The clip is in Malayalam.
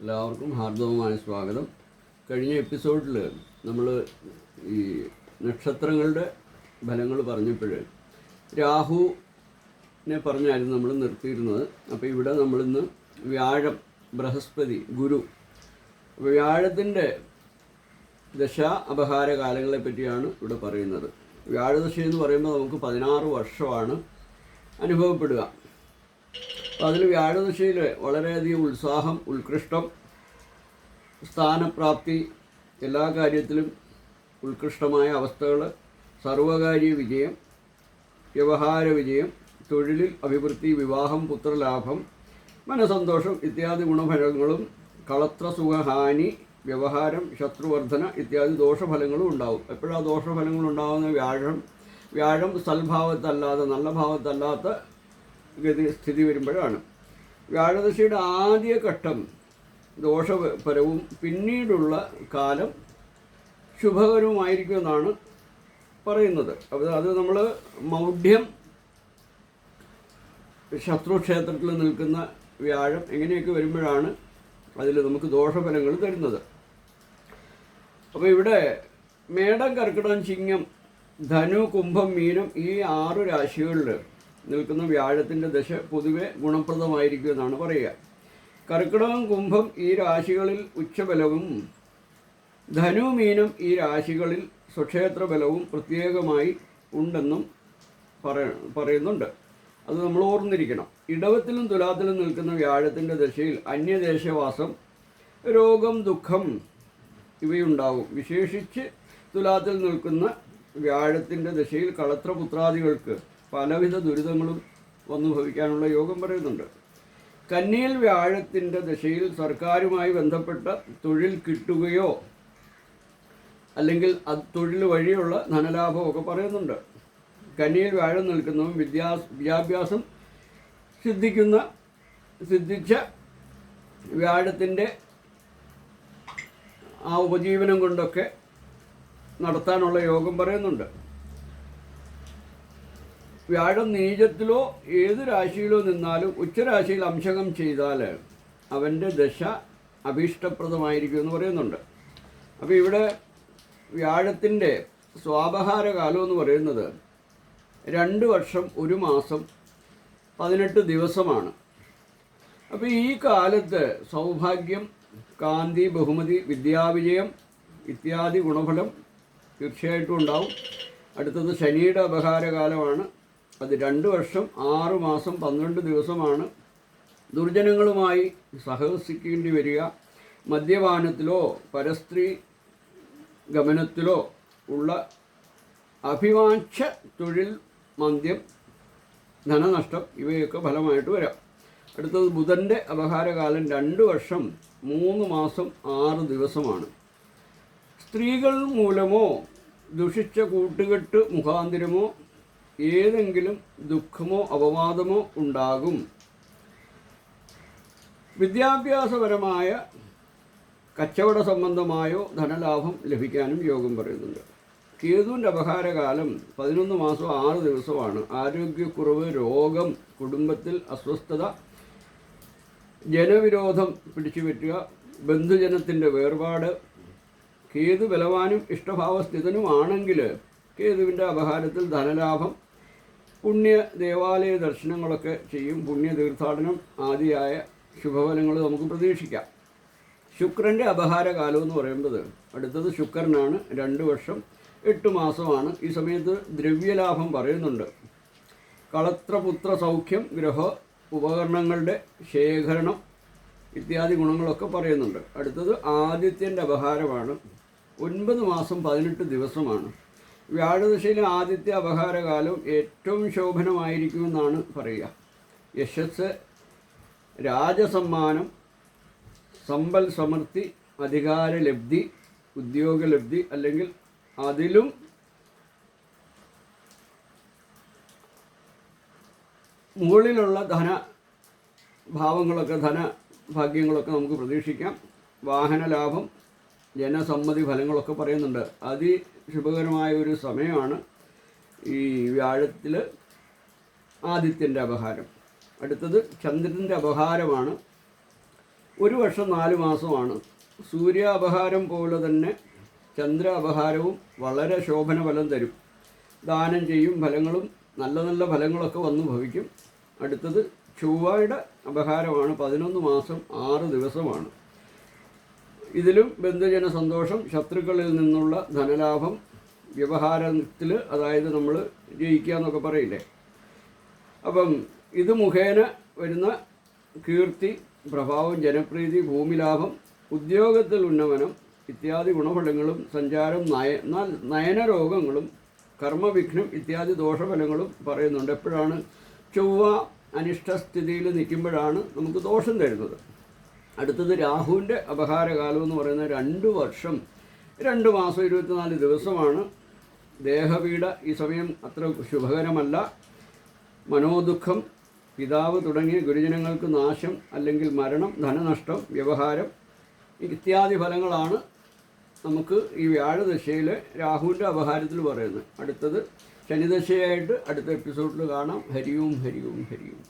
എല്ലാവർക്കും ഹാർദവമായ സ്വാഗതം. കഴിഞ്ഞ എപ്പിസോഡിൽ നമ്മൾ ഈ നക്ഷത്രങ്ങളുടെ ഫലങ്ങൾ പറഞ്ഞപ്പോൾ രാഹുവിനെ പറഞ്ഞായിരുന്നു നമ്മൾ നിർത്തിയിരുന്നത്. അപ്പോൾ ഇവിടെ നമ്മളിന്ന് വ്യാഴം ബൃഹസ്പതി ഗുരു. വ്യാഴത്തിന്റെ ദശ അപഹാര കാലങ്ങളെ പറ്റിയാണ് ഇവിടെ പറയുന്നത്. വ്യാഴദശ എന്ന് പറയുമ്പോൾ നമുക്ക് പതിനാറ് വർഷമാണ് അനുഭവപ്പെടുക. അതിൽ വ്യാഴദശയിൽ വളരെയധികം ഉത്സാഹം ഉത്കൃഷ്ടം സ്ഥാനപ്രാപ്തി എല്ലാ കാര്യത്തിലും ഉത്കൃഷ്ടമായ അവസ്ഥകൾ സർവകാര്യ വിജയം വ്യവഹാര വിജയം തൊഴിലിൽ അഭിവൃദ്ധി വിവാഹം പുത്രലാഭം മനസന്തോഷം ഇത്യാദി ഗുണഫലങ്ങളും കളത്രസുഖഹാനി വ്യവഹാരം ശത്രുവർദ്ധന ഇത്യാദി ദോഷഫലങ്ങളും ഉണ്ടാവും. എപ്പോഴാണ് ദോഷഫലങ്ങൾ ഉണ്ടാകുന്ന വ്യാഴം വ്യാഴം സൽഭാവത്തല്ലാതെ നല്ല ഭാവത്തല്ലാത്ത ഗതി സ്ഥിതി വരുമ്പോഴാണ്. വ്യാഴദശയുടെ ആദ്യ ഘട്ടം ദോഷപരവും പിന്നീടുള്ള കാലം ശുഭകരവുമായിരിക്കുമെന്നാണ് പറയുന്നത്. അപ്പോൾ അത് നമ്മൾ മൗഢ്യം ശത്രുക്ഷേത്രത്തിൽ നിൽക്കുന്ന വ്യാഴം എങ്ങനെയൊക്കെ വരുമ്പോഴാണ് അതിൽ നമുക്ക് ദോഷഫലങ്ങൾ തരുന്നത്. അപ്പോൾ ഇവിടെ മേടം കർക്കിടകം ചിങ്ങം ധനു കുംഭം മീനം ഈ ആറ് രാശികളിൽ നിൽക്കുന്ന വ്യാഴത്തിന്റെ ദശ പൊതുവെ ഗുണപ്രദമായിരിക്കും എന്നാണ് പറയുക. കർക്കിടകം കുംഭം ഈ രാശികളിൽ ഉച്ചബലവും ധനു മീനം ഈ രാശികളിൽ സ്വക്ഷേത്ര ബലവും പ്രത്യേകമായി ഉണ്ടെന്നും പറയ പറയുന്നുണ്ട്. അത് നമ്മൾ ഓർന്നിരിക്കണം. ഇടവത്തിലും തുലാത്തിലും നിൽക്കുന്ന വ്യാഴത്തിന്റെ ദശയിൽ അന്യദേശവാസം രോഗം ദുഃഖം ഇവയുണ്ടാവും. വിശേഷിച്ച് തുലാത്തിൽ നിൽക്കുന്ന വ്യാഴത്തിന്റെ ദശയിൽ കളത്രപുത്രാദികൾക്ക് പലവിധ ദുരിതങ്ങളും വന്നു ഭവിക്കാനുള്ള യോഗം പറയുന്നുണ്ട്. കന്നിയിൽ വ്യാഴത്തിന്റെ ദശയിൽ സർക്കാരുമായി ബന്ധപ്പെട്ട തൊഴിൽ കിട്ടുകയോ അല്ലെങ്കിൽ അത് തൊഴിൽ വഴിയുള്ള ധനലാഭമൊക്കെ പറയുന്നുണ്ട്. കന്നിയിൽ വ്യാഴം നിൽക്കുന്നതും വിദ്യാ വിദ്യാഭ്യാസം സിദ്ധിക്കുന്ന സിദ്ധിച്ച വ്യാഴത്തിന്റെ ആ ഉപജീവനം കൊണ്ടൊക്കെ നടത്താനുള്ള യോഗം പറയുന്നുണ്ട്. വ്യാഴം നീചത്തിലോ ഏത് രാശിയിലോ നിന്നാലും ഉച്ചരാശിയിൽ അംശകം ചെയ്താൽ അവന്റെ ദശ അഭീഷ്ടപ്രദമായിരിക്കും എന്ന് പറയുന്നുണ്ട്. അപ്പോൾ ഇവിടെ വ്യാഴത്തിന്റെ സ്വാപഹാര കാലം എന്ന് പറയുന്നത് രണ്ട് വർഷം ഒരു മാസം പതിനെട്ട് ദിവസമാണ്. അപ്പോൾ ഈ കാലത്ത് സൗഭാഗ്യം കാന്തി ബഹുമതി വിദ്യാവിജയം ഇത്യാദി ഗുണഫലം തീർച്ചയായിട്ടും ഉണ്ടാവും. അടുത്തത് ശനിയുടെ അപഹാരകാലമാണ്. അത് രണ്ട് വർഷം ആറ് മാസം പന്ത്രണ്ട് ദിവസമാണ് ദുർജനങ്ങളുമായി സഹവസിക്കേണ്ടി വരിക. മദ്യപാനത്തിലോ പരസ്ത്രീ ഗമനത്തിലോ ഉള്ള അഭിവാഞ്ച തൊഴിൽ മന്ദ്യം ധനനഷ്ടം ഇവയൊക്കെ ഫലമായിട്ട് വരാം. അടുത്തത് ബുധന്റെ അപഹാരകാലം രണ്ട് വർഷം മൂന്ന് മാസം ആറ് ദിവസമാണ്. സ്ത്രീകൾ മൂലമോ ദുഷിച്ച കൂട്ടുകെട്ട് മുഖാന്തിരമോ ഏതെങ്കിലും ദുഃഖമോ അപവാദമോ ഉണ്ടാകും. വിദ്യാഭ്യാസപരമായ കച്ചവട സംബന്ധമായോ ധനലാഭം ലഭിക്കാനും യോഗം പറയുന്നുണ്ട്. കേതുവിന്റെ അപഹാരകാലം പതിനൊന്ന് മാസം ആറ് ദിവസമാണ്. ആരോഗ്യക്കുറവ് രോഗം കുടുംബത്തിൽ അസ്വസ്ഥത ജനവിരോധം പിടിച്ചുപറ്റുക ബന്ധുജനത്തിന്റെ വേർപാട് കേതു ബലവാനും ഇഷ്ടഭാവസ്ഥിതനുമാണെങ്കിൽ കേതുവിന്റെ അപഹാരത്തിൽ ധനലാഭം പുണ്യ ദേവാലയ ദർശനങ്ങളൊക്കെ ചെയ്യും. പുണ്യ തീർത്ഥാടനം ആദിയായ ശുഭഫലങ്ങൾ നമുക്ക് പ്രതീക്ഷിക്കാം. ശുക്രന്റെ അപഹാരകാലം എന്ന് പറയുമ്പോൾ അടുത്തത് ശുക്രനാണ്. രണ്ട് വർഷം എട്ട് മാസമാണ്. ഈ സമയത്ത് ദ്രവ്യലാഭം പറയുന്നുണ്ട്. കളത്രപുത്ര സൗഖ്യം ഗ്രഹ ഉപകരണങ്ങളുടെ ശേഖരണം ഇത്യാദി ഗുണങ്ങളൊക്കെ പറയുന്നുണ്ട്. അടുത്തത് ആദിത്യന്റെ അപഹാരമാണ്. ഒൻപത് മാസം പതിനെട്ട് ദിവസമാണ്. വ്യാഴദശയിലെ ആദ്യത്തെ അപഹാരകാലം ഏറ്റവും ശോഭനമായിരിക്കുമെന്നാണ് പറയുക. യശസ് രാജസമ്മാനം സമ്പൽ സമൃദ്ധി അധികാരലബ്ധി ഉദ്യോഗലബ്ധി അല്ലെങ്കിൽ അതിലും മുകളിലുള്ള ധന ഭാവങ്ങളൊക്കെ ധന ഭാഗ്യങ്ങളൊക്കെ നമുക്ക് പ്രതീക്ഷിക്കാം. വാഹനലാഭം ജനസമ്മതി ഫലങ്ങളൊക്കെ പറയുന്നുണ്ട്. അതിശുഭകരമായ ഒരു സമയമാണ് ഈ വ്യാഴത്തിൽ ആദിത്യന്റെ അപഹാരം. അടുത്തത് ചന്ദ്രന്റെ അപഹാരമാണ്. ഒരു വർഷം നാല് മാസമാണ്. സൂര്യ അപഹാരം പോലെ തന്നെ ചന്ദ്ര അപഹാരവും വളരെ ശോഭന ഫലം തരും. ദാനം ചെയ്യും ഫലങ്ങളും നല്ല നല്ല ഫലങ്ങളൊക്കെ വന്നു ഭവിക്കും. അടുത്തത് ചൊവ്വയുടെ അപഹാരമാണ്. പതിനൊന്ന് മാസം ആറ് ദിവസമാണ്. ഇതിലും ബന്ധുജന സന്തോഷം ശത്രുക്കളിൽ നിന്നുള്ള ധനലാഭം വ്യവഹാരത്തിൽ അതായത് നമ്മൾ ജയിക്കുക എന്നൊക്കെ പറയില്ലേ? അപ്പം ഇത് മുഖേന വരുന്ന കീർത്തി പ്രഭാവം ജനപ്രീതി ഭൂമിലാഭം ഉദ്യോഗത്തിൽ ഉന്നമനം ഇത്യാദി ഗുണഫലങ്ങളും സഞ്ചാരം നയ നയന നയനരോഗങ്ങളും കർമ്മവിഘ്നം ഇത്യാദി ദോഷഫലങ്ങളും പറയുന്നുണ്ട്. എപ്പോഴാണ്? ചൊവ്വ അനിഷ്ടസ്ഥിതിയിൽ നിൽക്കുമ്പോഴാണ് നമുക്ക് ദോഷം തരുന്നത്. അടുത്തത് രാഹുവിന്റെ അപഹാരകാലം എന്ന് പറയുന്ന രണ്ട് വർഷം രണ്ട് മാസം ഇരുപത്തിനാല് ദിവസമാണ്. ദേഹപീഡ ഈ സമയം അത്ര ശുഭകരമല്ല. മനോദുഃഖം പിതാവ് തുടങ്ങിയ ഗുരുജനങ്ങൾക്ക് നാശം അല്ലെങ്കിൽ മരണം ധനനഷ്ടം വ്യവഹാരം ഇത്യാദി ഫലങ്ങളാണ് നമുക്ക് ഈ വ്യാഴദശയിൽ രാഹുവിന്റെ അപഹാരത്തിൽ പറയുന്നത്. അടുത്തത് ശനിദശയായിട്ട് അടുത്ത എപ്പിസോഡിൽ കാണാം. ഹരിയും ഹരിയും ഹരിയും.